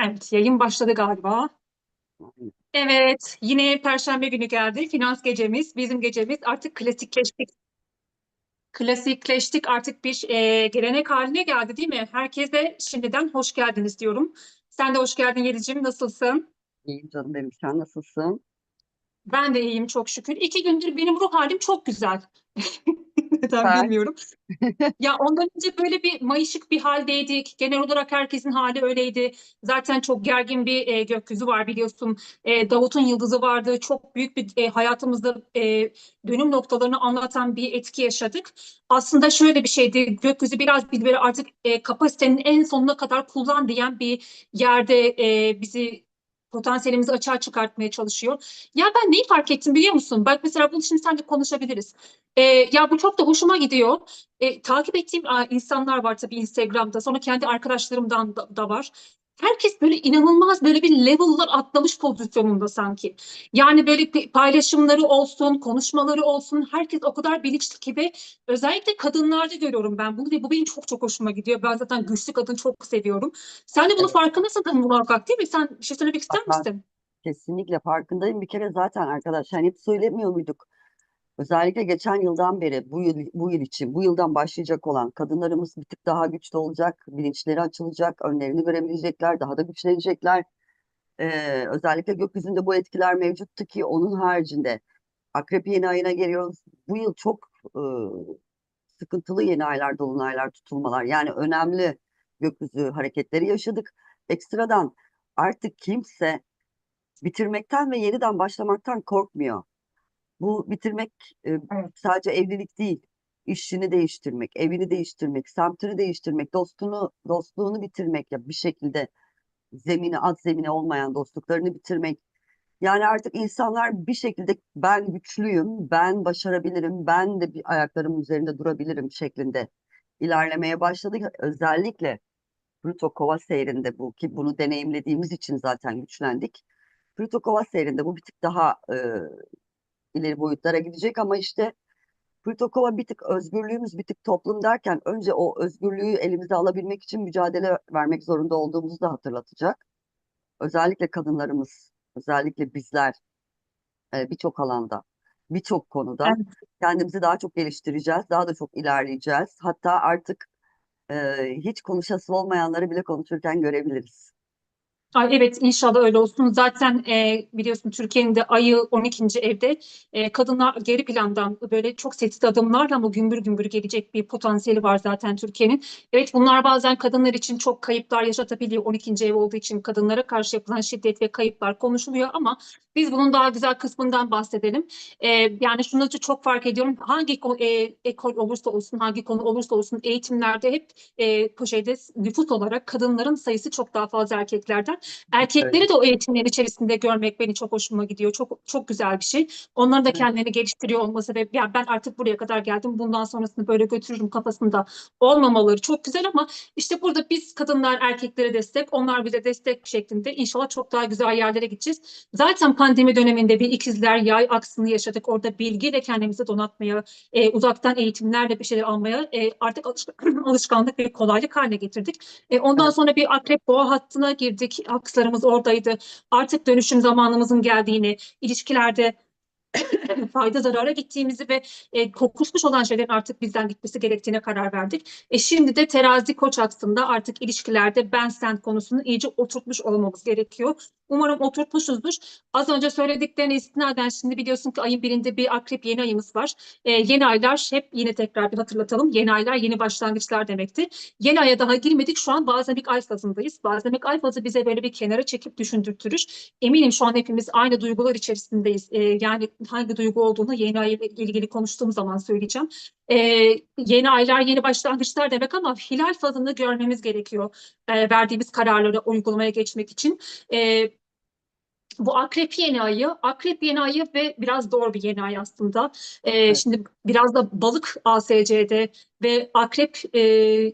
Evet, yayın başladı galiba. Evet, yine Perşembe günü geldi. Finans gecemiz, bizim gecemiz artık klasikleştik. Klasikleştik artık bir e, gelenek haline geldi değil mi? Herkese şimdiden hoş geldiniz diyorum. Sen de hoş geldin Yelicim, nasılsın? İyiyim canım benim. Sen nasılsın? Ben de iyiyim çok şükür. İki gündür benim ruh halim çok güzel. Neden Süper. bilmiyorum. Ya ondan önce böyle bir mayışık bir haldeydik. Genel olarak herkesin hali öyleydi. Zaten çok gergin bir e, gökyüzü var biliyorsun. E, Davut'un yıldızı vardı. Çok büyük bir e, hayatımızda e, dönüm noktalarını anlatan bir etki yaşadık. Aslında şöyle bir şeydi. Gökyüzü biraz bir böyle artık e, kapasitenin en sonuna kadar kullan diyen bir yerde e, bizi potansiyelimizi açığa çıkartmaya çalışıyor. Ya ben neyi fark ettim biliyor musun? Bak mesela bunu şimdi seninle konuşabiliriz. E, ya bu çok da hoşuma gidiyor. E, takip ettiğim insanlar var tabii Instagram'da. Sonra kendi arkadaşlarımdan da, da var. Herkes böyle inanılmaz böyle bir level'lar atlamış pozisyonunda sanki. Yani böyle paylaşımları olsun, konuşmaları olsun. Herkes o kadar bilinçli ki ve özellikle kadınlarda görüyorum ben bunu ve bu benim çok çok hoşuma gidiyor. Ben zaten güçlü kadın çok seviyorum. Sen de bunun Evet. farkındasın muhakkak değil mi? Sen bir şey söylemek ister misin? kesinlikle farkındayım. Bir kere zaten arkadaşlar hep söylemiyor muyduk? Özellikle geçen yıldan beri bu yıl, bu yıl için, bu yıldan başlayacak olan kadınlarımız bir tık daha güçlü olacak, bilinçleri açılacak, önlerini görebilecekler, daha da güçlenecekler. Ee, özellikle gökyüzünde bu etkiler mevcuttu ki onun haricinde Akrep yeni ayına geliyoruz. Bu yıl çok e, sıkıntılı yeni aylar, dolunaylar, tutulmalar yani önemli gökyüzü hareketleri yaşadık. Ekstradan artık kimse bitirmekten ve yeniden başlamaktan korkmuyor. Bu bitirmek e, Evet. sadece evlilik değil, işini değiştirmek, evini değiştirmek, semtini değiştirmek, dostunu, dostluğunu bitirmek ya bir şekilde zemini, az zemine olmayan dostluklarını bitirmek. Yani artık insanlar bir şekilde ben güçlüyüm, ben başarabilirim, ben de bir ayaklarımın üzerinde durabilirim şeklinde ilerlemeye başladık. Özellikle Plüto Kova seyrinde bu ki bunu deneyimlediğimiz için zaten güçlendik. Plüto Kova seyrinde bu bir tık daha e, ileri boyutlara gidecek ama işte Plüto Kova bir tık özgürlüğümüz, bir tık toplum derken önce o özgürlüğü elimize alabilmek için mücadele vermek zorunda olduğumuzu da hatırlatacak. Özellikle kadınlarımız, özellikle bizler e, birçok alanda, birçok konuda Evet. kendimizi daha çok geliştireceğiz, daha da çok ilerleyeceğiz. Hatta artık e, hiç konuşası olmayanları bile konuşurken görebiliriz. Ay evet inşallah öyle olsun. Zaten e, biliyorsun Türkiye'nin de ayı 12. evde e, kadınlar geri plandan böyle çok sessiz adımlarla ama gümbür gümbür gelecek bir potansiyeli var zaten Türkiye'nin. Evet bunlar bazen kadınlar için çok kayıplar yaşatabiliyor. 12. ev olduğu için kadınlara karşı yapılan şiddet ve kayıplar konuşuluyor ama biz bunun daha güzel kısmından bahsedelim. E, yani şunu çok fark ediyorum. Hangi e, ekol olursa olsun, hangi konu olursa olsun eğitimlerde hep e, şeyde nüfus olarak kadınların sayısı çok daha fazla erkeklerden. Erkekleri de o eğitimlerin içerisinde görmek beni çok hoşuma gidiyor. Çok çok güzel bir şey. Onların da Evet. kendilerini geliştiriyor olması ve ya ben artık buraya kadar geldim. Bundan sonrasını böyle götürürüm kafasında olmamaları çok güzel ama işte burada biz kadınlar erkeklere destek, onlar bize destek şeklinde inşallah çok daha güzel yerlere gideceğiz. Zaten pandemi döneminde bir ikizler yay aksını yaşadık. Orada bilgiyle kendimizi donatmaya, e, uzaktan eğitimlerle bir şeyler almaya e, artık alış- alışkanlık ve kolaylık haline getirdik. E, ondan Evet. sonra bir akrep boğa hattına girdik. Akslarımız oradaydı. Artık dönüşüm zamanımızın geldiğini, ilişkilerde fayda zarara gittiğimizi ve e, kokuşmuş olan şeylerin artık bizden gitmesi gerektiğine karar verdik. E, şimdi de terazi koç aksında artık ilişkilerde ben sen konusunu iyice oturtmuş olmamız gerekiyor. Umarım oturtmuşuzdur. Az önce söylediklerine istinaden şimdi biliyorsun ki ayın birinde bir akrep yeni ayımız var. E, yeni aylar hep yine tekrar bir hatırlatalım. Yeni aylar yeni başlangıçlar demektir. Yeni aya daha girmedik. Şu an bazemik ay fazındayız. Bazemik ay fazı bize böyle bir kenara çekip düşündürtürür. Eminim şu an hepimiz aynı duygular içerisindeyiz. Ee, yani hangi duygu olduğunu yeni ay ile ilgili konuştuğum zaman söyleyeceğim. Ee, yeni aylar, yeni başlangıçlar demek ama hilal fazını görmemiz gerekiyor. Ee, verdiğimiz kararları uygulamaya geçmek için. Ee, bu akrep yeni ayı, akrep yeni ayı ve biraz zor bir yeni ay aslında. Ee, Evet. Şimdi biraz da balık ASC'de ve akrep e,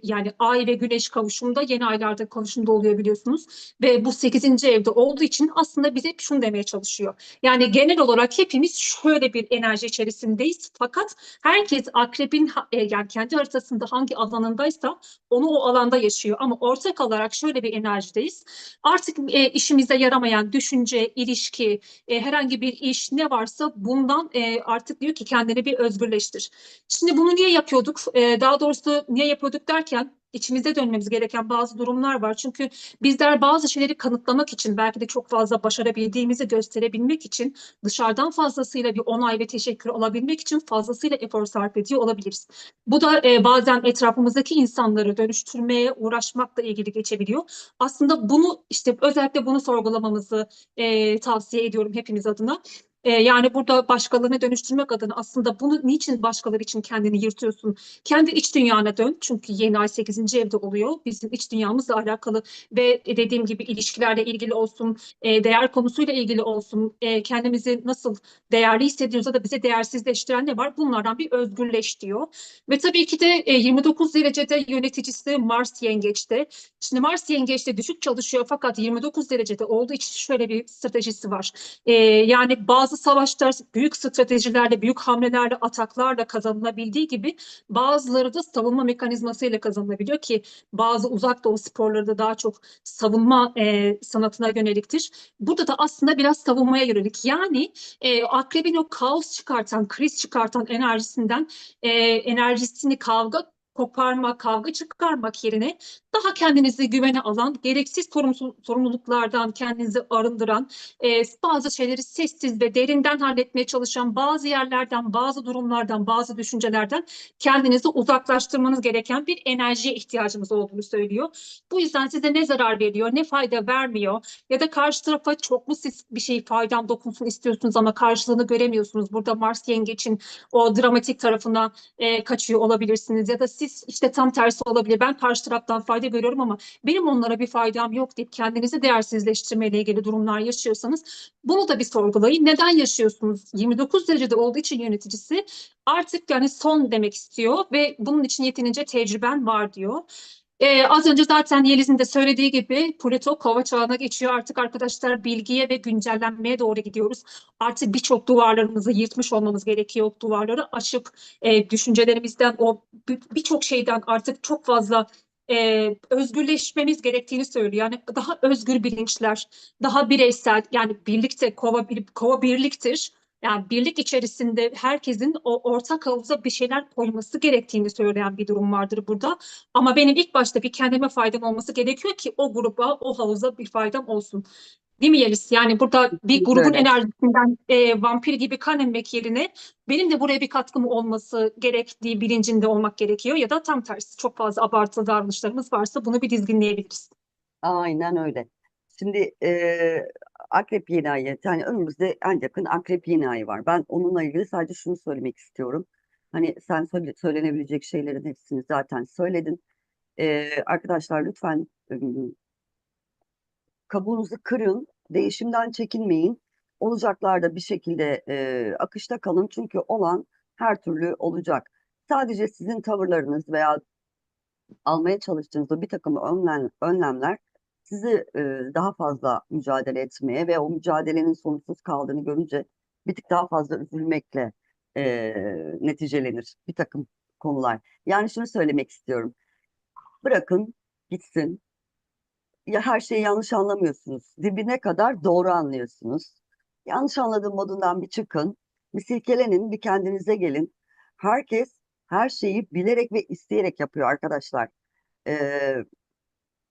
yani ay ve güneş kavuşumda yeni aylarda kavuşumda oluyor biliyorsunuz. Ve bu 8. evde olduğu için aslında bize şunu demeye çalışıyor. Yani genel olarak hepimiz şöyle bir enerji içerisindeyiz. Fakat herkes akrebin e, yani kendi haritasında hangi alanındaysa onu o alanda yaşıyor. Ama ortak olarak şöyle bir enerjideyiz. Artık e, işimize yaramayan düşünce, ilişki, e, herhangi bir iş ne varsa bundan e, artık diyor ki kendini bir özgürleştir. Şimdi bunu niye yapıyorduk? E, daha doğrusu niye yapıyorduk derken içimize dönmemiz gereken bazı durumlar var. Çünkü bizler bazı şeyleri kanıtlamak için belki de çok fazla başarabildiğimizi gösterebilmek için dışarıdan fazlasıyla bir onay ve teşekkür alabilmek için fazlasıyla efor sarf ediyor olabiliriz. Bu da e, bazen etrafımızdaki insanları dönüştürmeye uğraşmakla ilgili geçebiliyor. Aslında bunu işte özellikle bunu sorgulamamızı e, tavsiye ediyorum hepimiz adına. E, yani burada başkalarını dönüştürmek adına aslında bunu niçin başkaları için kendini yırtıyorsun? Kendi iç dünyana dön. Çünkü yeni ay 8. evde oluyor. Bizim iç dünyamızla alakalı ve dediğim gibi ilişkilerle ilgili olsun, e, değer konusuyla ilgili olsun, e, kendimizi nasıl değerli hissediyorsa da bize değersizleştiren ne var? Bunlardan bir özgürleş diyor. Ve tabii ki de e, 29 derecede yöneticisi Mars yengeçte. Şimdi Mars yengeçte düşük çalışıyor fakat 29 derecede olduğu için şöyle bir stratejisi var. Ee, yani bazı savaşlar büyük stratejilerle, büyük hamlelerle, ataklarla kazanılabildiği gibi bazıları da savunma mekanizmasıyla kazanılabiliyor ki bazı uzak doğu sporları da daha çok savunma e, sanatına yöneliktir. Burada da aslında biraz savunmaya yönelik. Yani e, akrebin o kaos çıkartan, kriz çıkartan enerjisinden e, enerjisini kavga koparmak, kavga çıkarmak yerine daha kendinizi güvene alan, gereksiz sorumluluklardan kendinizi arındıran, e, bazı şeyleri sessiz ve derinden halletmeye çalışan, bazı yerlerden, bazı durumlardan, bazı düşüncelerden kendinizi uzaklaştırmanız gereken bir enerjiye ihtiyacımız olduğunu söylüyor. Bu yüzden size ne zarar veriyor, ne fayda vermiyor ya da karşı tarafa çok mu siz bir şey faydam dokunsun istiyorsunuz ama karşılığını göremiyorsunuz. Burada Mars Yengeç'in o dramatik tarafına e, kaçıyor olabilirsiniz ya da siz işte tam tersi olabilir. Ben karşı taraftan fayda görüyorum ama benim onlara bir faydam yok deyip kendinizi değersizleştirmeyle ilgili durumlar yaşıyorsanız bunu da bir sorgulayın. Neden yaşıyorsunuz? 29 derecede olduğu için yöneticisi artık yani son demek istiyor ve bunun için yeterince tecrüben var diyor. Ee, az önce zaten Yeliz'in de söylediği gibi Plüto kova çağına geçiyor. Artık arkadaşlar bilgiye ve güncellenmeye doğru gidiyoruz. Artık birçok duvarlarımızı yırtmış olmamız gerekiyor. Duvarları aşıp e, düşüncelerimizden o bir- birçok şeyden artık çok fazla e, özgürleşmemiz gerektiğini söylüyor. Yani daha özgür bilinçler, daha bireysel yani birlikte kova, bir- kova birliktir. Yani birlik içerisinde herkesin o ortak havuza bir şeyler koyması gerektiğini söyleyen bir durum vardır burada. Ama benim ilk başta bir kendime faydam olması gerekiyor ki o gruba, o havuza bir faydam olsun. Değil mi Yeliz? Yani burada bir grubun öyle. enerjisinden e, vampir gibi kan emmek yerine benim de buraya bir katkım olması gerektiği bilincinde olmak gerekiyor. Ya da tam tersi çok fazla abartılı davranışlarımız varsa bunu bir dizginleyebiliriz. Aynen öyle. Şimdi e, Akrep yeni ayı, yani önümüzde en yakın Akrep yeni ayı var. Ben onunla ilgili sadece şunu söylemek istiyorum. Hani sen söyle- söylenebilecek şeylerin hepsini zaten söyledin. E, arkadaşlar lütfen e, kabuğunuzu kırın, değişimden çekinmeyin. Olacaklarda bir şekilde e, akışta kalın çünkü olan her türlü olacak. Sadece sizin tavırlarınız veya almaya çalıştığınız bir takım önlem, önlemler sizi e, daha fazla mücadele etmeye ve o mücadelenin sonuçsuz kaldığını görünce bir tık daha fazla üzülmekle e, neticelenir bir takım konular. Yani şunu söylemek istiyorum. Bırakın gitsin. Ya her şeyi yanlış anlamıyorsunuz. Dibine kadar doğru anlıyorsunuz. Yanlış anladığım modundan bir çıkın. Bir silkelenin, bir kendinize gelin. Herkes her şeyi bilerek ve isteyerek yapıyor arkadaşlar. Ee,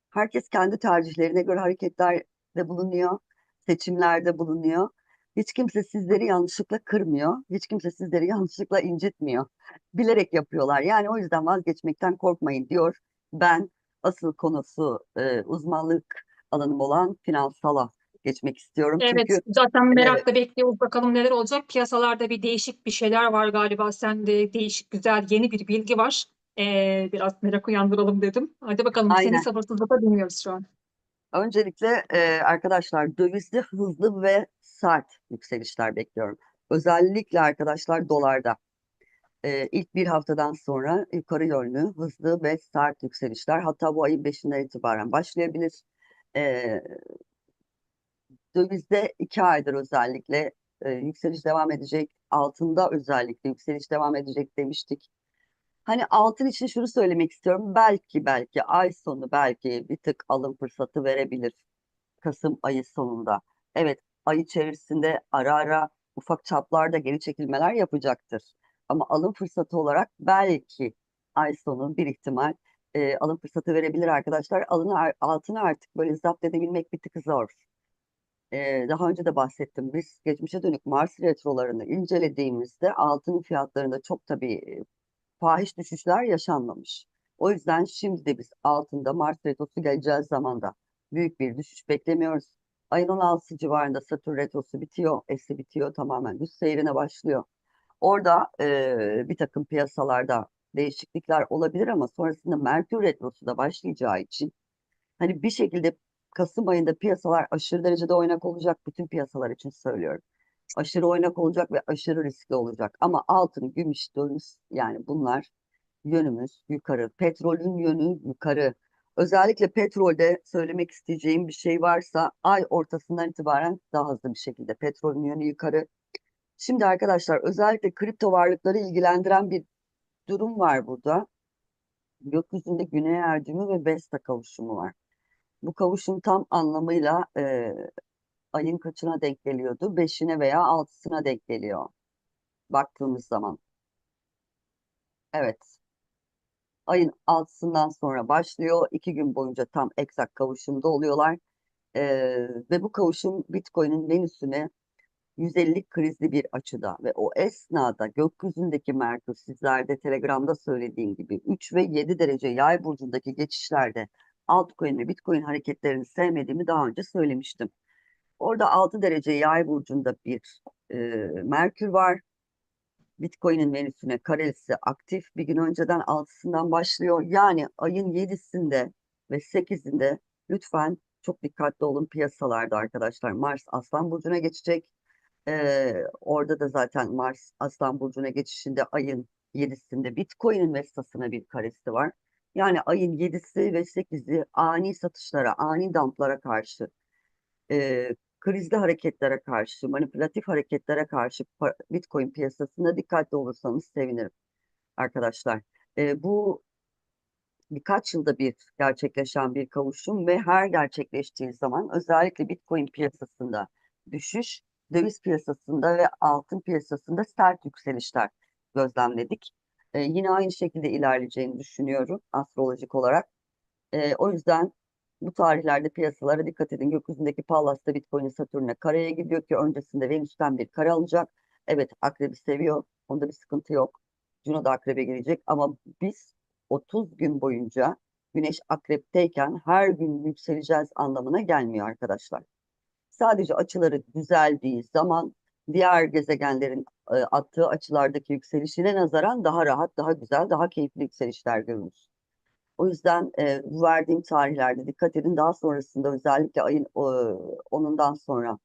herkes kendi tercihlerine göre hareketlerde bulunuyor, seçimlerde bulunuyor. Hiç kimse sizleri yanlışlıkla kırmıyor, hiç kimse sizleri yanlışlıkla incitmiyor. Bilerek yapıyorlar. Yani o yüzden vazgeçmekten korkmayın diyor. Ben asıl konusu e, uzmanlık alanım olan finansala geçmek istiyorum. Evet, Çünkü zaten merakla bekliyoruz bakalım neler olacak. Piyasalarda bir değişik bir şeyler var galiba. Sende değişik, güzel, yeni bir bilgi var. Ee, biraz merak uyandıralım dedim. Hadi bakalım seni Aynen. sabırsızlıkla dinliyoruz şu an. Öncelikle e, arkadaşlar dövizde hızlı ve sert yükselişler bekliyorum. Özellikle arkadaşlar dolarda. E, ilk bir haftadan sonra yukarı yönlü hızlı ve sert yükselişler hatta bu ayın 5'inden itibaren başlayabilir. E, dövizde iki aydır özellikle e, yükseliş devam edecek. Altında özellikle yükseliş devam edecek demiştik. Hani altın için şunu söylemek istiyorum. Belki belki ay sonu belki bir tık alım fırsatı verebilir. Kasım ayı sonunda. Evet, ay içerisinde ara ara ufak çaplarda geri çekilmeler yapacaktır. Ama alım fırsatı olarak belki ay sonu bir ihtimal e, alım fırsatı verebilir arkadaşlar. Alını, altını artık böyle zapt edebilmek bir tık zor. E, daha önce de bahsettim. Biz geçmişe dönük Mars retrolarını incelediğimizde altının fiyatlarında çok tabii fahiş düşüşler yaşanmamış. O yüzden şimdi de biz altında Mars retrosu geleceği zamanda büyük bir düşüş beklemiyoruz. Ayın 16 civarında Satürn retrosu bitiyor, esi bitiyor, tamamen düz seyrine başlıyor. Orada e, bir takım piyasalarda değişiklikler olabilir ama sonrasında Merkür retrosu da başlayacağı için hani bir şekilde Kasım ayında piyasalar aşırı derecede oynak olacak. Bütün piyasalar için söylüyorum. Aşırı oynak olacak ve aşırı riskli olacak. Ama altın, gümüş, döviz yani bunlar yönümüz yukarı. Petrolün yönü yukarı. Özellikle petrolde söylemek isteyeceğim bir şey varsa ay ortasından itibaren daha hızlı bir şekilde petrolün yönü yukarı. Şimdi arkadaşlar özellikle kripto varlıkları ilgilendiren bir durum var burada. Gökyüzünde Güney Ercimi ve Vesta kavuşumu var. Bu kavuşum tam anlamıyla e, ayın kaçına denk geliyordu? Beşine veya altısına denk geliyor. Baktığımız zaman. Evet. Ayın altısından sonra başlıyor. İki gün boyunca tam eksak kavuşumda oluyorlar. E, ve bu kavuşum Bitcoin'in Venüs'üne 150 krizli bir açıda ve o esnada gökyüzündeki Merkür sizlerde Telegram'da söylediğim gibi 3 ve 7 derece yay burcundaki geçişlerde altcoin ve bitcoin hareketlerini sevmediğimi daha önce söylemiştim. Orada 6 derece yay burcunda bir e, Merkür var. Bitcoin'in Venüs'üne karesi aktif. Bir gün önceden 6'sından başlıyor. Yani ayın 7'sinde ve 8'inde lütfen çok dikkatli olun piyasalarda arkadaşlar. Mars Aslan Burcu'na geçecek. Ee, orada da zaten Mars Aslan Burcu'na geçişinde ayın 7'sinde Bitcoin'in Vesta'sına bir karesi var. Yani ayın 7'si ve 8'i ani satışlara, ani dumplara karşı, e, krizli hareketlere karşı, manipülatif hareketlere karşı Bitcoin piyasasında dikkatli olursanız sevinirim arkadaşlar. E, bu birkaç yılda bir gerçekleşen bir kavuşum ve her gerçekleştiği zaman özellikle Bitcoin piyasasında düşüş, döviz piyasasında ve altın piyasasında sert yükselişler gözlemledik. E, yine aynı şekilde ilerleyeceğini düşünüyorum astrolojik olarak. E, o yüzden bu tarihlerde piyasalara dikkat edin. Gökyüzündeki Pallas'ta Bitcoin'in Satürn'e kareye gidiyor ki öncesinde Venüs'ten bir kare alacak. Evet akrebi seviyor. Onda bir sıkıntı yok. Juno da akrebe girecek ama biz 30 gün boyunca Güneş akrepteyken her gün yükseleceğiz anlamına gelmiyor arkadaşlar. Sadece açıları düzeldiği zaman diğer gezegenlerin e, attığı açılardaki yükselişine nazaran daha rahat, daha güzel, daha keyifli yükselişler görürüz. O yüzden e, bu verdiğim tarihlerde dikkat edin. Daha sonrasında özellikle ayın e, 10'undan sonra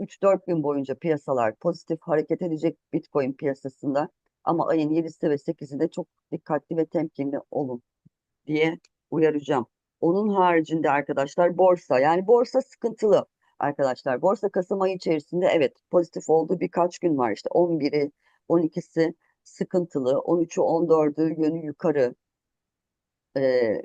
3-4 gün boyunca piyasalar pozitif hareket edecek Bitcoin piyasasında. Ama ayın 7'si ve 8'inde çok dikkatli ve temkinli olun diye uyaracağım. Onun haricinde arkadaşlar borsa yani borsa sıkıntılı arkadaşlar. Borsa Kasım ayı içerisinde evet pozitif olduğu birkaç gün var işte 11'i 12'si sıkıntılı 13'ü 14'ü yönü yukarı Ee,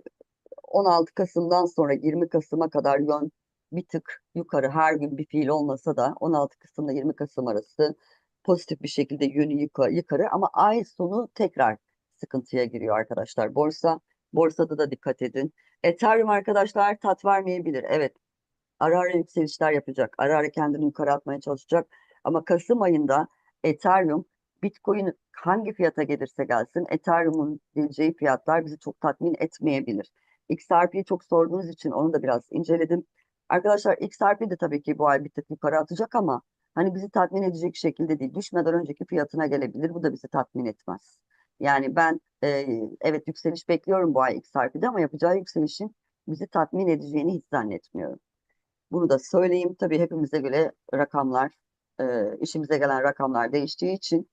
16 Kasım'dan sonra 20 Kasım'a kadar yön bir tık yukarı her gün bir fiil olmasa da 16 Kasım'la 20 Kasım arası pozitif bir şekilde yönü yukarı, yukarı ama ay sonu tekrar sıkıntıya giriyor arkadaşlar. Borsa borsada da dikkat edin. Ethereum arkadaşlar tat vermeyebilir. Evet. Ara ara yükselişler yapacak. Ara ara kendini yukarı atmaya çalışacak. Ama Kasım ayında Ethereum Bitcoin hangi fiyata gelirse gelsin Ethereum'un geleceği fiyatlar bizi çok tatmin etmeyebilir. XRP'yi çok sorduğunuz için onu da biraz inceledim. Arkadaşlar XRP de tabii ki bu ay bir tık yukarı atacak ama hani bizi tatmin edecek şekilde değil. Düşmeden önceki fiyatına gelebilir. Bu da bizi tatmin etmez. Yani ben e, evet yükseliş bekliyorum bu ay XRP'de ama yapacağı yükselişin bizi tatmin edeceğini hiç zannetmiyorum. Bunu da söyleyeyim. Tabii hepimize göre rakamlar, e, işimize gelen rakamlar değiştiği için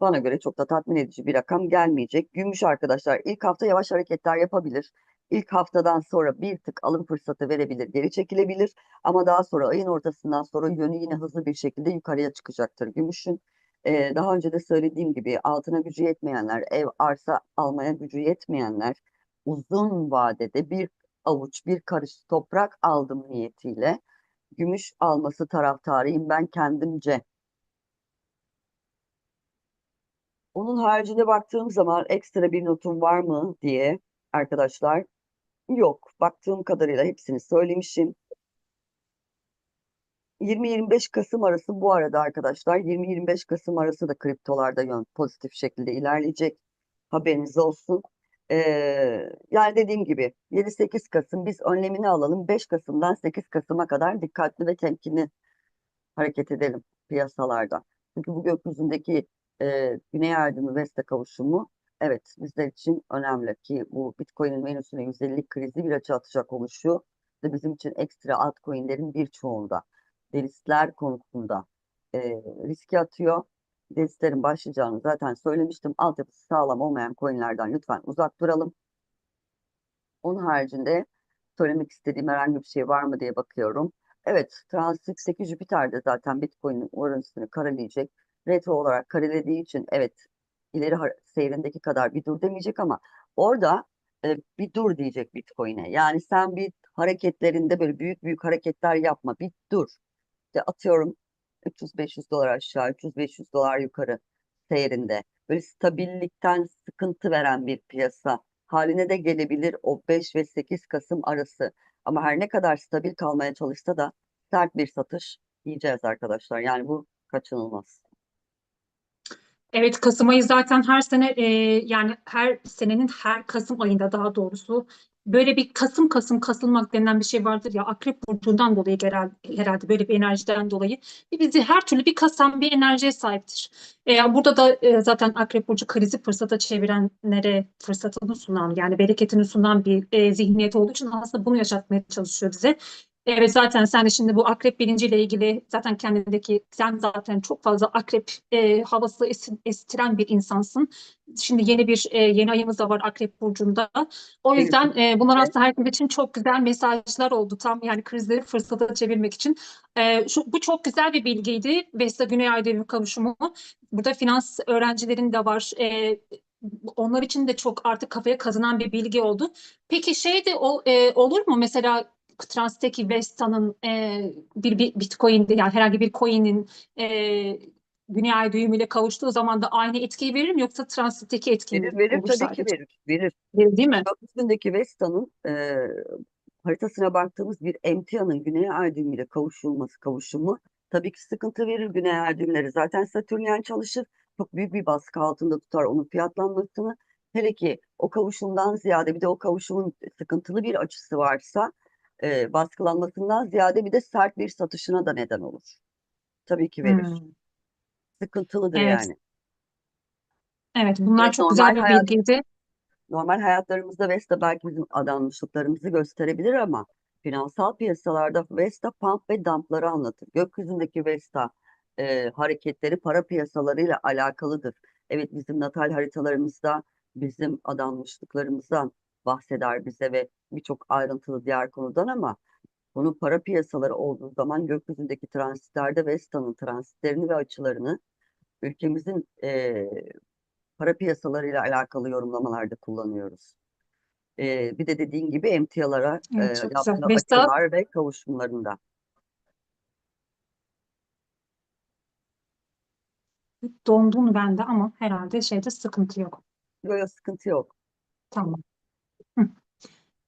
bana göre çok da tatmin edici bir rakam gelmeyecek. Gümüş arkadaşlar ilk hafta yavaş hareketler yapabilir. İlk haftadan sonra bir tık alım fırsatı verebilir, geri çekilebilir. Ama daha sonra ayın ortasından sonra yönü yine hızlı bir şekilde yukarıya çıkacaktır gümüşün. Ee, daha önce de söylediğim gibi altına gücü yetmeyenler, ev, arsa almaya gücü yetmeyenler uzun vadede bir avuç, bir karış toprak aldım niyetiyle gümüş alması taraftarıyım ben kendimce. Onun haricinde baktığım zaman ekstra bir notum var mı diye arkadaşlar yok. Baktığım kadarıyla hepsini söylemişim. 20-25 Kasım arası bu arada arkadaşlar 20-25 Kasım arası da kriptolarda yön pozitif şekilde ilerleyecek. Haberiniz olsun. Ee, yani dediğim gibi 7-8 Kasım biz önlemini alalım. 5 Kasım'dan 8 Kasım'a kadar dikkatli ve temkinli hareket edelim piyasalarda. Çünkü bu gökyüzündeki e, Güney düğümü Vesta kavuşumu evet bizler için önemli ki bu Bitcoin'in Venüs'üne 150 krizi bir açı atacak oluşu ve bizim için ekstra altcoin'lerin birçoğunda delistler konusunda e, riske atıyor. Delistlerin başlayacağını zaten söylemiştim. Altyapısı sağlam olmayan coin'lerden lütfen uzak duralım. Onun haricinde söylemek istediğim herhangi bir şey var mı diye bakıyorum. Evet, transitteki Jüpiter de zaten Bitcoin'in Uranüs'ünü kareleyecek. Retro olarak karelediği için evet ileri seyrindeki kadar bir dur demeyecek ama orada e, bir dur diyecek Bitcoin'e. Yani sen bir hareketlerinde böyle büyük büyük hareketler yapma, bir dur. İşte atıyorum 300-500 dolar aşağı, 300-500 dolar yukarı seyrinde. Böyle stabillikten sıkıntı veren bir piyasa haline de gelebilir o 5 ve 8 Kasım arası. Ama her ne kadar stabil kalmaya çalışsa da sert bir satış yiyeceğiz arkadaşlar. Yani bu kaçınılmaz. Evet Kasım ayı zaten her sene e, yani her senenin her Kasım ayında daha doğrusu böyle bir Kasım Kasım kasılmak denilen bir şey vardır ya Akrep burcundan dolayı herhalde, herhalde böyle bir enerjiden dolayı bizi her türlü bir kasan bir enerjiye sahiptir. E, burada da e, zaten Akrep burcu krizi fırsata çevirenlere fırsatını sunan yani bereketini sunan bir e, zihniyet olduğu için aslında bunu yaşatmaya çalışıyor bize. Evet zaten sen de şimdi bu akrep bilinciyle ilgili zaten kendindeki sen zaten çok fazla akrep e, havası es- estiren bir insansın. Şimdi yeni bir e, yeni ayımız da var akrep burcunda. O yüzden e, bunlar aslında herkes için çok güzel mesajlar oldu. Tam yani krizleri fırsata çevirmek için. E, şu, bu çok güzel bir bilgiydi. Vesta Güney Ay kavuşumu. Burada finans öğrencilerin de var. E, onlar için de çok artık kafaya kazınan bir bilgi oldu. Peki şey de ol- e, olur mu mesela Transteki Vesta'nın e, bir, bir Bitcoin yani herhangi bir coin'in e, Güney Ay düğümüyle kavuştuğu zaman da aynı etkiyi verir mi yoksa Transit'teki etki Verir, mi verir tabii ki sadece? verir. Verir. Verir değil mi? Gökyüzündeki Vesta'nın e, haritasına baktığımız bir emtianın Güney Ay düğümüyle kavuşulması, kavuşumu tabii ki sıkıntı verir Güney Ay düğümleri. Zaten Satürnyen çalışır. Çok büyük bir baskı altında tutar onun fiyatlanmasını. Hele ki o kavuşumdan ziyade bir de o kavuşumun sıkıntılı bir açısı varsa e, baskılanmasından ziyade bir de sert bir satışına da neden olur. Tabii ki verir. Hmm. Sıkıntılıdır Evet. yani. Evet bunlar Evet, çok güzel normal bir hayat- bilgiydi. Normal hayatlarımızda Vesta belki bizim adanmışlıklarımızı gösterebilir ama finansal piyasalarda Vesta pump ve dumpları anlatır. Gökyüzündeki Vesta e, hareketleri para piyasalarıyla alakalıdır. Evet bizim natal haritalarımızda bizim adanmışlıklarımızdan bahseder bize ve birçok ayrıntılı diğer konudan ama bunun para piyasaları olduğu zaman gökyüzündeki transitlerde Vesta'nın transitlerini ve açılarını ülkemizin e, para piyasalarıyla alakalı yorumlamalarda kullanıyoruz. Ee, bir de dediğin gibi emtialara e, Evet, güzel. yaptığı Vesta- açılar ve kavuşumlarında. Dondun bende ama herhalde şeyde sıkıntı yok. Böyle sıkıntı yok. Tamam.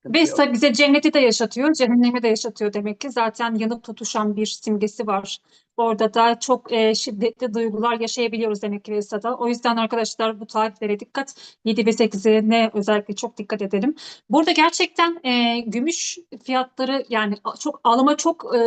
Vesta bize cenneti de yaşatıyor, cehennemi de yaşatıyor demek ki. Zaten yanıp tutuşan bir simgesi var. Orada da çok e, şiddetli duygular yaşayabiliyoruz demek ki Vesta'da. O yüzden arkadaşlar bu tarihlere dikkat. 7 ve 8'e ne özellikle çok dikkat edelim. Burada gerçekten e, gümüş fiyatları yani çok alıma çok e,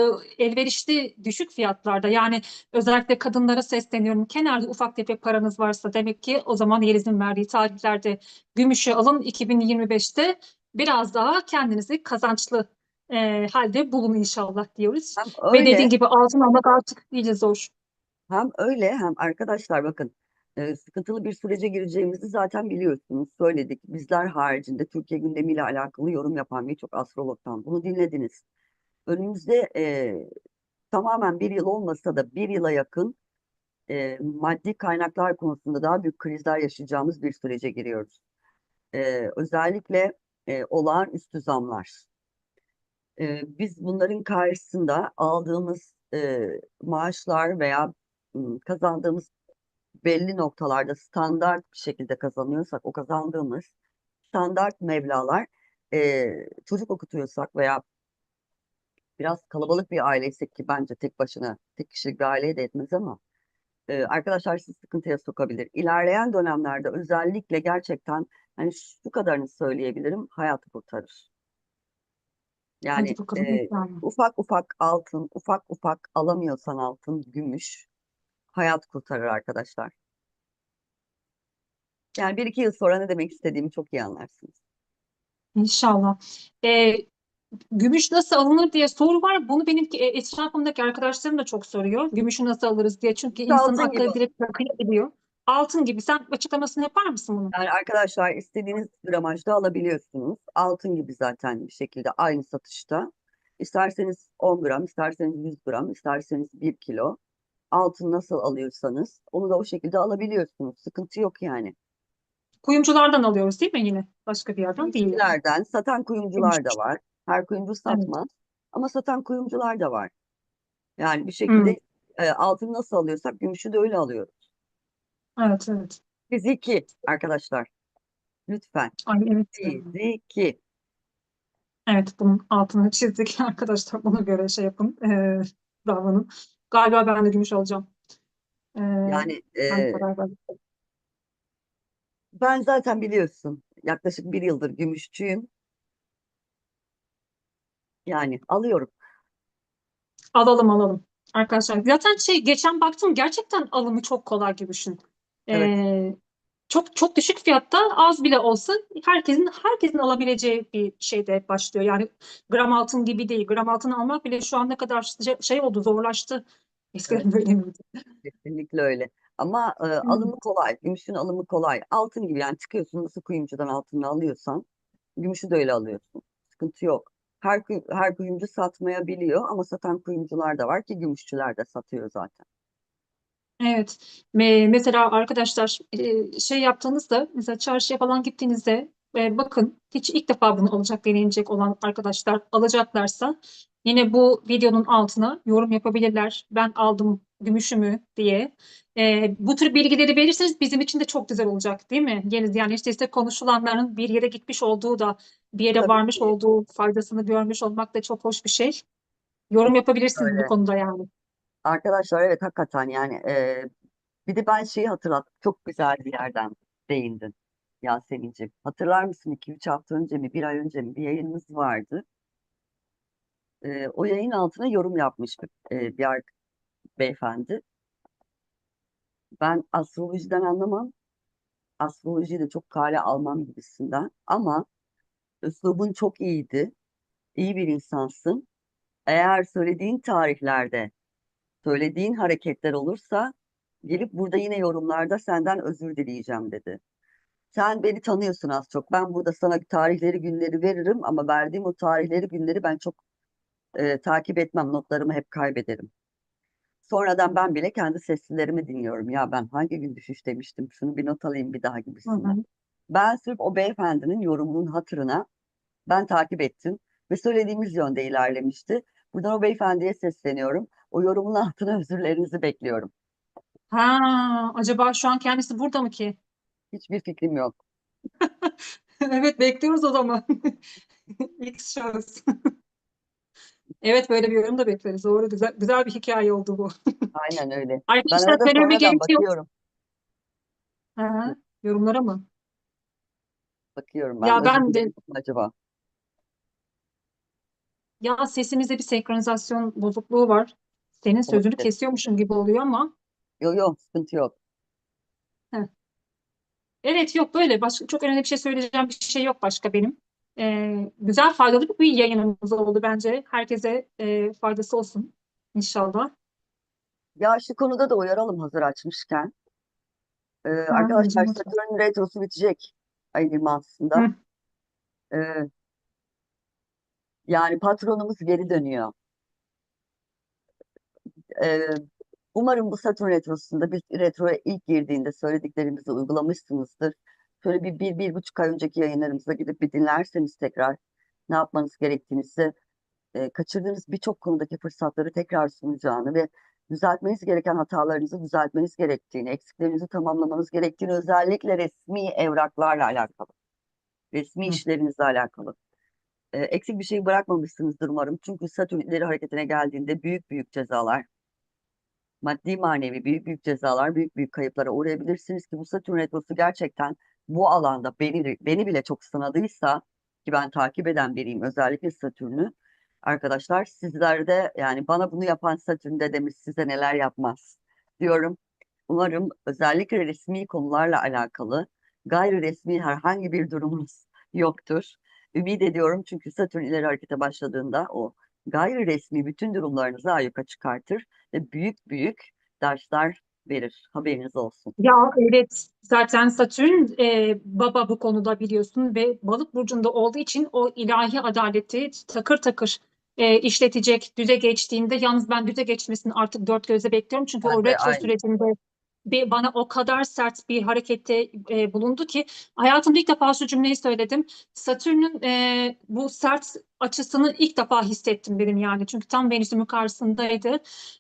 elverişli düşük fiyatlarda. Yani özellikle kadınlara sesleniyorum. Kenarda ufak tefek paranız varsa demek ki o zaman Yeliz'in verdiği tarihlerde gümüşü alın 2025'te biraz daha kendinizi kazançlı e, halde bulun inşallah diyoruz. Hem Ve öyle dediğin gibi altın almak artık iyice zor. hem öyle hem arkadaşlar bakın e, sıkıntılı bir sürece gireceğimizi zaten biliyorsunuz. Söyledik. Bizler haricinde Türkiye gündemiyle alakalı yorum yapan birçok astrologdan bunu dinlediniz. Önümüzde e, tamamen bir yıl olmasa da bir yıla yakın e, maddi kaynaklar konusunda daha büyük krizler yaşayacağımız bir sürece giriyoruz. E, özellikle e, olağanüstü zamlar. E, biz bunların karşısında aldığımız e, maaşlar veya kazandığımız belli noktalarda standart bir şekilde kazanıyorsak o kazandığımız standart mevlalar e, çocuk okutuyorsak veya biraz kalabalık bir aileysek ki bence tek başına tek kişilik bir aileye de etmez ama e, arkadaşlar sizi sıkıntıya sokabilir. İlerleyen dönemlerde özellikle gerçekten hani şu kadarını söyleyebilirim hayatı kurtarır. Yani e, ufak ufak altın, ufak ufak alamıyorsan altın, gümüş hayat kurtarır arkadaşlar. Yani bir iki yıl sonra ne demek istediğimi çok iyi anlarsınız. İnşallah. Ee, gümüş nasıl alınır diye soru var. Bunu benim e, etrafımdaki arkadaşlarım da çok soruyor. Gümüşü nasıl alırız diye. Çünkü İşte insanın altın gibi. aklı direkt bakıya gidiyor. Altın gibi. Sen açıklamasını yapar mısın bunun? Yani arkadaşlar istediğiniz gramajda alabiliyorsunuz. Altın gibi zaten bir şekilde aynı satışta. İsterseniz 10 gram, isterseniz 100 gram, isterseniz 1 kilo. Altın nasıl alıyorsanız onu da o şekilde alabiliyorsunuz. Sıkıntı yok yani. Kuyumculardan alıyoruz değil mi yine? Başka bir yerden değil. Kuyumculardan satan kuyumcular da var. Her kuyumcu satmaz ama satan kuyumcular da var. Yani bir şekilde e, altını nasıl alıyorsak gümüşü de öyle alıyoruz. Evet, evet. Fiziki arkadaşlar. Lütfen. Ay evet. Fiziki. Evet, bunun altını çizdik arkadaşlar. Buna göre şey yapın, eee davranın. Galiba ben de gümüş alacağım. Eee, Yani ben e, karar verdim. ben zaten biliyorsun yaklaşık bir yıldır gümüşçüyüm. Yani alıyorum. Alalım alalım. Arkadaşlar zaten şey geçen baktım gerçekten alımı çok kolay gümüşün. Evet. Eee, çok çok düşük fiyatta az bile olsa herkesin herkesin alabileceği bir şeyde başlıyor. Yani gram altın gibi değil. Gram altın almak bile şu an ne kadar şey, oldu zorlaştı. Eskiden böyle miydi? Kesinlikle öyle. Ama e, alımı kolay. Gümüşün alımı kolay. Altın gibi yani çıkıyorsun nasıl kuyumcudan altını alıyorsan gümüşü de öyle alıyorsun. Sıkıntı yok. Her, her kuyumcu satmayabiliyor ama satan kuyumcular da var ki gümüşçüler de satıyor zaten. Evet. Me- Mesela arkadaşlar e, şey yaptığınızda mesela çarşıya falan gittiğinizde e, bakın hiç ilk defa bunu alacak deneyecek olan arkadaşlar alacaklarsa yine bu videonun altına yorum yapabilirler. Ben aldım gümüşümü diye. E, bu tür bilgileri verirseniz bizim için de çok güzel olacak değil mi? Yani, yani işte, işte konuşulanların bir yere gitmiş olduğu da bir yere Tabii varmış ki. olduğu faydasını görmüş olmak da çok hoş bir şey. Yorum yapabilirsiniz bu Öyle. konuda yani. Arkadaşlar evet hakikaten yani e, bir de ben şeyi hatırlat çok güzel bir yerden değindin Yasemin'ciğim. Hatırlar mısın 2-3 hafta önce mi bir ay önce mi bir yayınımız vardı. E, o yayın altına yorum yapmış bir, e, bir beyefendi. Ben astrolojiden anlamam. Astrolojiyi de çok kale almam gibisinden. Ama üslubun çok iyiydi. İyi bir insansın. Eğer söylediğin tarihlerde söylediğin hareketler olursa gelip burada yine yorumlarda senden özür dileyeceğim dedi. Sen beni tanıyorsun az çok. Ben burada sana tarihleri, günleri veririm ama verdiğim o tarihleri, günleri ben çok e, takip etmem. Notlarımı hep kaybederim. Sonradan ben bile kendi seslilerimi dinliyorum. Ya ben hangi gün düşüş demiştim, şunu bir not alayım bir daha Hı gibisinden. hı. Ben sırf o beyefendinin yorumunun hatırına ben takip ettim ve söylediğimiz yönde ilerlemişti. Buradan o beyefendiye sesleniyorum. O yorumun altına özürlerinizi bekliyorum. Ha, acaba şu an kendisi burada mı ki? Hiçbir fikrim yok. Evet bekliyoruz o zaman. X şahıs. Evet böyle bir yorum da bekleriz. Doğru güzel güzel bir hikaye oldu bu. Aynen öyle. Ben Arkadaşlar arada söylememe sonradan bakıyorum. Ha, yorumlara mı? Bakıyorum ben Ya özür ben de dilerim acaba? ya sesimizde bir senkronizasyon bozukluğu var. Senin sözünü kesiyormuşum gibi oluyor ama Yok yok sıkıntı yok. evet yok böyle başka çok önemli bir şey söyleyeceğim bir şey yok başka benim. Ee, güzel faydalı bir yayınımız oldu bence. Herkese e, faydası olsun inşallah. Ya şu konuda da uyaralım hazır açmışken. Ee, arkadaşlar. Satürn retrosu bitecek ayın 26'sında. Hı. Ee, yani patronumuz geri dönüyor. Ee, umarım bu Satürn retrosunda biz retroya ilk girdiğinde söylediklerimizi uygulamışsınızdır. Şöyle bir, bir, bir buçuk ay önceki yayınlarımıza gidip bir dinlerseniz tekrar ne yapmanız gerektiğini size e, kaçırdığınız birçok konudaki fırsatları tekrar sunacağını ve düzeltmeniz gereken hatalarınızı düzeltmeniz gerektiğini, eksiklerinizi tamamlamanız gerektiğini özellikle resmi evraklarla alakalı, resmi Hı. işlerinizle alakalı. E, eksik bir şey bırakmamışsınızdır umarım. Çünkü Satürn ileri hareketine geldiğinde büyük büyük cezalar, maddi manevi büyük büyük cezalar, büyük büyük kayıplara uğrayabilirsiniz ki bu Satürn retrosu gerçekten bu alanda beni beni bile çok sınadıysa ki ben takip eden biriyim özellikle Satürn'ü arkadaşlar sizler de yani bana bunu yapan Satürn de demiş size neler yapmaz diyorum. Umarım özellikle resmi konularla alakalı gayri resmi herhangi bir durumunuz yoktur. Ümit ediyorum çünkü Satürn ileri harekete başladığında o gayri resmi bütün durumlarınızı ayyuka çıkartır büyük büyük dersler verir. Haberiniz olsun. Ya evet zaten Satürn e, baba bu konuda biliyorsun ve balık burcunda olduğu için o ilahi adaleti takır takır e, işletecek düze geçtiğinde yalnız ben düze geçmesini artık dört gözle bekliyorum çünkü Ben o retro sürecinde bir, bana o kadar sert bir harekette e, bulundu ki hayatımda ilk defa şu cümleyi söyledim. Satürn'ün e, bu sert açısını ilk defa hissettim dedim yani çünkü tam Venüs'ümün karşısındaydı.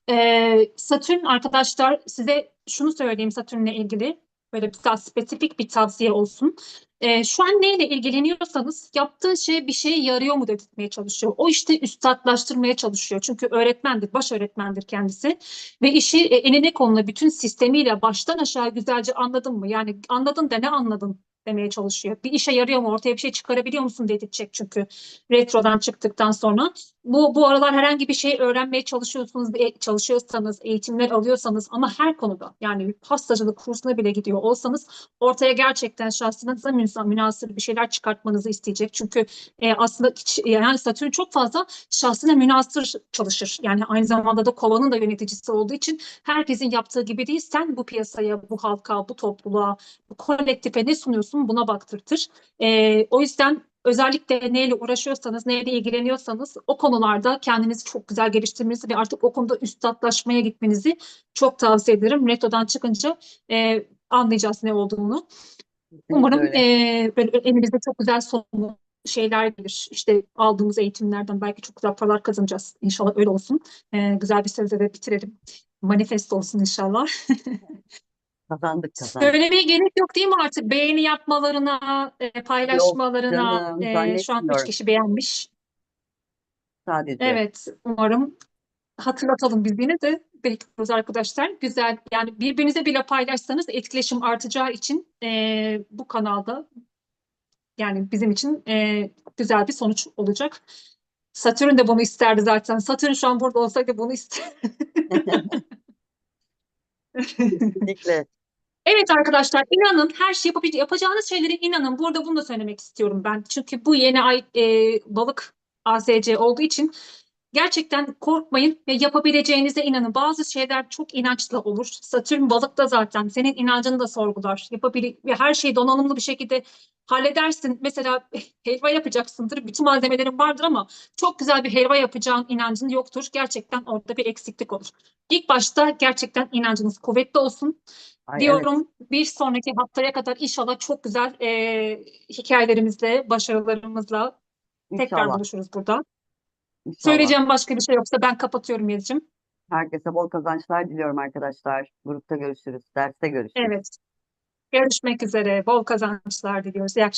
Ee, Satürn arkadaşlar size şunu söyleyeyim Satürn'le ilgili böyle bir daha spesifik bir tavsiye olsun. Ee, şu an neyle ilgileniyorsanız yaptığı şey bir şeye yarıyor mu dedirtmeye çalışıyor. O işte üstadlaştırmaya çalışıyor. Çünkü öğretmendir, baş öğretmendir kendisi. Ve işi e, enine konula bütün sistemiyle baştan aşağı güzelce anladın mı? Yani anladın da ne anladın demeye çalışıyor. Bir işe yarıyor mu? Ortaya bir şey çıkarabiliyor musun dedirtecek çünkü retrodan çıktıktan sonra bu bu aralar herhangi bir şey öğrenmeye çalışıyorsunuz, e, çalışıyorsanız, eğitimler alıyorsanız ama her konuda yani pastacılık kursuna bile gidiyor olsanız ortaya gerçekten şahsınıza münas- münasır bir şeyler çıkartmanızı isteyecek. Çünkü e, aslında yani Satürn çok fazla şahsına münasır çalışır. Yani aynı zamanda da kovanın da yöneticisi olduğu için herkesin yaptığı gibi değil. Sen bu piyasaya, bu halka, bu topluluğa, bu kolektife ne sunuyorsun buna baktırtır. E, o yüzden özellikle neyle uğraşıyorsanız, neyle ilgileniyorsanız o konularda kendinizi çok güzel geliştirmenizi ve artık o konuda üstatlaşmaya gitmenizi çok tavsiye ederim. Retrodan çıkınca e, anlayacağız ne olduğunu. Umarım öyle. e, böyle elimizde çok güzel somut şeyler gelir. İşte aldığımız eğitimlerden belki çok güzel paralar kazanacağız. İnşallah öyle olsun. E, güzel bir sözle de bitirelim. Manifest olsun inşallah. Kazandık kazandık. Söylemeye gerek yok değil mi artık? Beğeni yapmalarına, e, paylaşmalarına. canım, e, şu an üç zannetmiyorum. kişi beğenmiş. Sadece. Evet, umarım hatırlatalım biz yine de bekliyoruz arkadaşlar. Güzel yani birbirinize bile paylaşsanız etkileşim artacağı için e, bu kanalda yani bizim için e, güzel bir sonuç olacak. Satürn de bunu isterdi zaten. Satürn şu an burada olsaydı bunu isterdi. Kesinlikle. Evet arkadaşlar inanın her şey yapacağınız şeylere inanın. Burada bunu da söylemek istiyorum ben. Çünkü bu yeni ay e, balık ASC olduğu için gerçekten korkmayın ve yapabileceğinize inanın. Bazı şeyler çok inançlı olur. Satürn balıkta zaten senin inancını da sorgular. Yapabili ve her şeyi donanımlı bir şekilde halledersin. Mesela helva yapacaksındır. Bütün malzemelerin vardır ama çok güzel bir helva yapacağın inancın yoktur. Gerçekten orada bir eksiklik olur. İlk başta gerçekten inancınız kuvvetli olsun Ay, evet. diyorum. Bir sonraki haftaya kadar inşallah çok güzel e, hikayelerimizle, başarılarımızla tekrar İnşallah. buluşuruz burada. Söyleyeceğim başka bir şey yoksa ben kapatıyorum Yeliz'ciğim. Herkese bol kazançlar diliyorum arkadaşlar. Grupta görüşürüz. Derste görüşürüz. Evet. Görüşmek üzere. Bol kazançlar diliyoruz. İyi akşamlar.